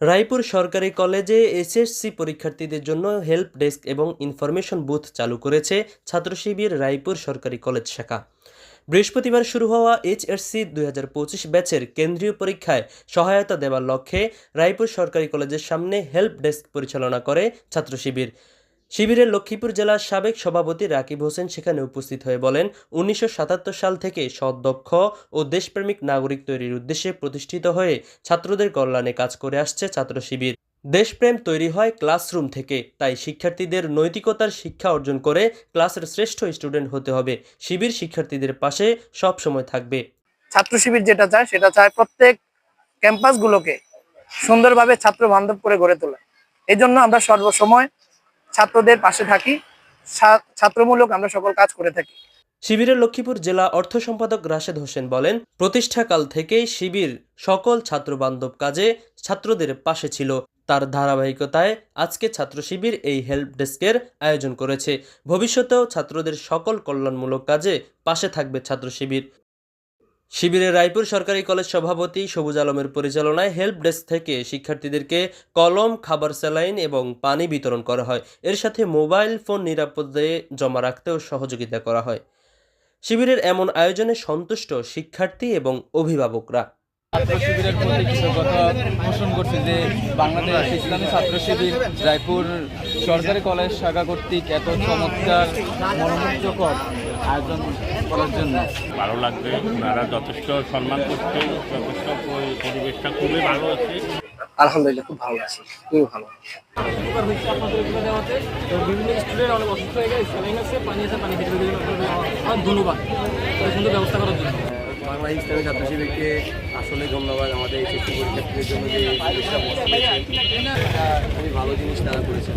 রায়পুর সরকারি কলেজে এসএসসি পরীক্ষার্থীদের জন্য হেল্প ডেস্ক এবং ইনফরমেশন বুথ চালু করেছে ছাত্র শিবির রায়পুর সরকারি কলেজ শাখা। বৃহস্পতিবার শুরু হওয়া এইচএসসি দুই হাজার পঁচিশ ব্যাচের কেন্দ্রীয় পরীক্ষায় সহায়তা দেওয়ার লক্ষ্যে রায়পুর সরকারি কলেজের সামনে হেল্প ডেস্ক পরিচালনা করে ছাত্র শিবির। শিবিরের লক্ষ্মীপুর জেলার সাবেক সভাপতি রাকিব হোসেন সেখানে উপস্থিত হয়ে বলেন, উনিশশো সাতাত্তর সাল থেকে সদক্ষ ও দেশপ্রেমিক নাগরিক তৈরির উদ্দেশ্যে প্রতিষ্ঠিত হয়ে ছাত্রদের কল্যাণে কাজ করে আসছে ছাত্র শিবির। দেশপ্রেম তৈরি হয় ক্লাসরুম থেকে, তাই শিক্ষার্থীদের নৈতিকতার শিক্ষা অর্জন করে ক্লাসের শ্রেষ্ঠ স্টুডেন্ট হতে হবে। শিবির শিক্ষার্থীদের পাশে সব সময় থাকবে। ছাত্র শিবির যেটা চায়, সেটা চায় প্রত্যেক ক্যাম্পাসগুলোকে সুন্দরভাবে ছাত্র বান্ধব করে গড়ে তোলা। এই জন্য আমরা সর্বসময় ছাত্রদের পাশে থাকি ছাত্রমূলক আমরা সকল কাজ করে থাকি। শিবিরের লক্ষ্মীপুর জেলা অর্থ সম্পাদক রাশেদ হোসেন বলেন, প্রতিষ্ঠাকাল থেকেই শিবির সকল ছাত্রবান্ধব কাজে ছাত্রদের পাশে ছিল। তার ধারাবাহিকতায় আজকে ছাত্র শিবির এই হেল্প ডেস্কের আয়োজন করেছে। ভবিষ্যতেও ছাত্রদের সকল কল্যাণমূলক কাজে পাশে থাকবে ছাত্র শিবির। শিবিরের রায়পুর সরকারি কলেজ সভাপতি সবুজ আলমের পরিচালনায় হেল্প ডেস্ক থেকে শিক্ষার্থীদেরকে কলম, খাবার স্যালাইন এবং পানি বিতরণ করা হয়। এর সাথে মোবাইল ফোন নিরাপদে জমা রাখতেও সহযোগিতা করা হয়। শিবিরের এমন আয়োজনে সন্তুষ্ট শিক্ষার্থী এবং অভিভাবকরা। শিবিরের প্রতি কৃতজ্ঞতা পোষণ করছি যে বাংলাদেশ ইসলামী ছাত্র শিবির রায়পুর সরকারি কলেজ শাখা কর্তৃক এত চমৎকার মনোমুগ্ধকর আয়োজন করার জন্য। ভালো লাগবে ওনারা যথেষ্ট সম্মান করছে যথেষ্ট পরিবেশটা খুবই ভালো আছে। আলহামদুলিল্লাহ খুব ভালো আছি খুবই ভালো। বিভিন্ন স্টুডেন্ট অনেক অসুস্থ হয়ে গেছে পানি আছে পানি খেতে দিলে আমার ধন্যবাদ। সুন্দর ব্যবস্থা করার জন্য। বাংলা ইসলামী ছাত্র শিবিরকে আসলে ধন্যবাদ আমাদের এইচএসসি পরীক্ষার্থীদের জন্য যে জিনিসটা খুবই ভালো জিনিস তারা করেছেন।